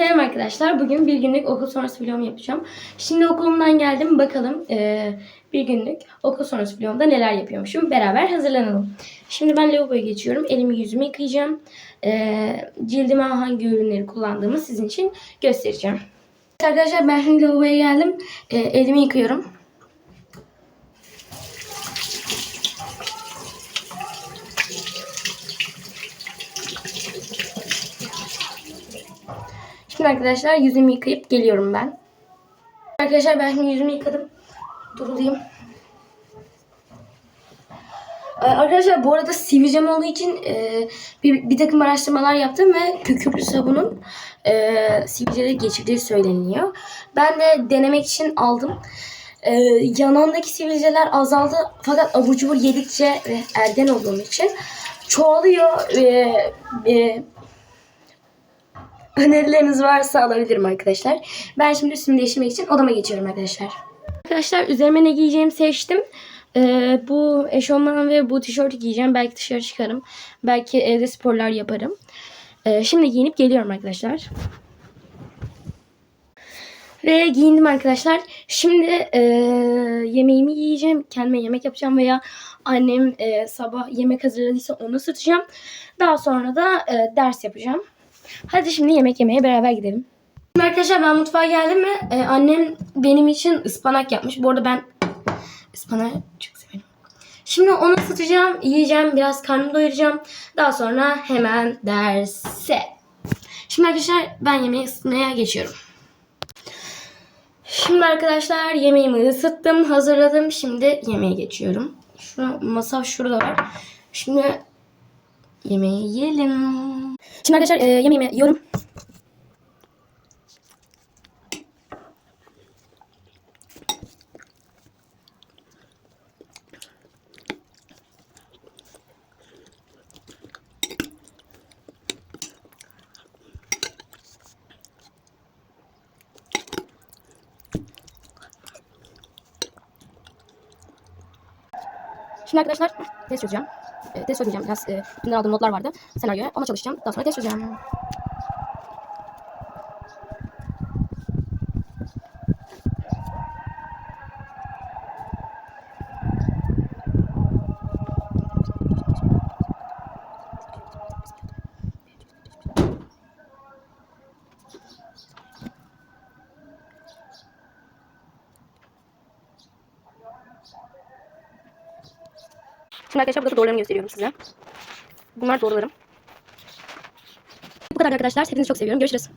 Selam arkadaşlar. Bugün bir günlük okul sonrası vlogumu yapacağım. Şimdi okulumdan geldim. Bakalım eee, bir günlük okul sonrası vlogumda neler yapıyormuşum. Beraber hazırlanalım. Şimdi ben lavaboya geçiyorum. Elimi yüzümü yıkayacağım. Eee cildime hangi ürünleri kullandığımı sizin için göstereceğim. Arkadaşlar ben şimdi lavaboya geldim. Eee, elimi yıkıyorum. Şimdi arkadaşlar yüzümü yıkayıp geliyorum ben. Arkadaşlar ben şimdi yüzümü yıkadım. Durulayım. Ee, Arkadaşlar bu arada sivilcem olduğu için e, bir, bir takım araştırmalar yaptım ve kükürtlü sabunun e, sivilceleri geçirdiği söyleniyor. Ben de denemek için aldım. E, yanağımdaki sivilceler azaldı fakat abur cubur yedikçe ve ergen olduğum için çoğalıyor. E, e, önerileriniz varsa alabilirim arkadaşlar. Ben şimdi üstümü değiştirmek için odama geçiyorum arkadaşlar. Arkadaşlar üzerime ne giyeceğimi seçtim. Ee, bu eşofman ve bu tişörtü giyeceğim. Belki dışarı çıkarım. Belki evde sporlar yaparım. Ee, şimdi giyinip geliyorum arkadaşlar. Ve giyindim arkadaşlar. Şimdi e, yemeğimi yiyeceğim. Kendime yemek yapacağım veya annem e, sabah yemek hazırladıysa onu ısıtacağım. Daha sonra da e, ders yapacağım. Hadi şimdi yemek yemeye beraber gidelim. Şimdi arkadaşlar ben mutfağa geldim ve e, annem benim için ıspanak yapmış. Bu arada ben ıspanağı çok severim. Şimdi onu ısıtacağım, yiyeceğim, biraz karnımı doyuracağım. Daha sonra hemen derse. Şimdi arkadaşlar ben yemeği ısıtmaya geçiyorum. Şimdi arkadaşlar yemeğimi ısıttım, hazırladım. Şimdi yemeğe geçiyorum. Şu masa şurada var. Şimdi yemeği yiyelim. Şimdi arkadaşlar e, yemeğimi yiyorum. Şimdi arkadaşlar test çözeceğim. E, test çözeceğim. Biraz e, aldığım notlar vardı. Senaryoya ona çalışacağım. Daha sonra test çözeceğim. Şimdi arkadaşlar burada doğrularımı gösteriyorum size. Bunlar doğrularım. Bu kadar arkadaşlar. Hepinizi çok seviyorum. Görüşürüz.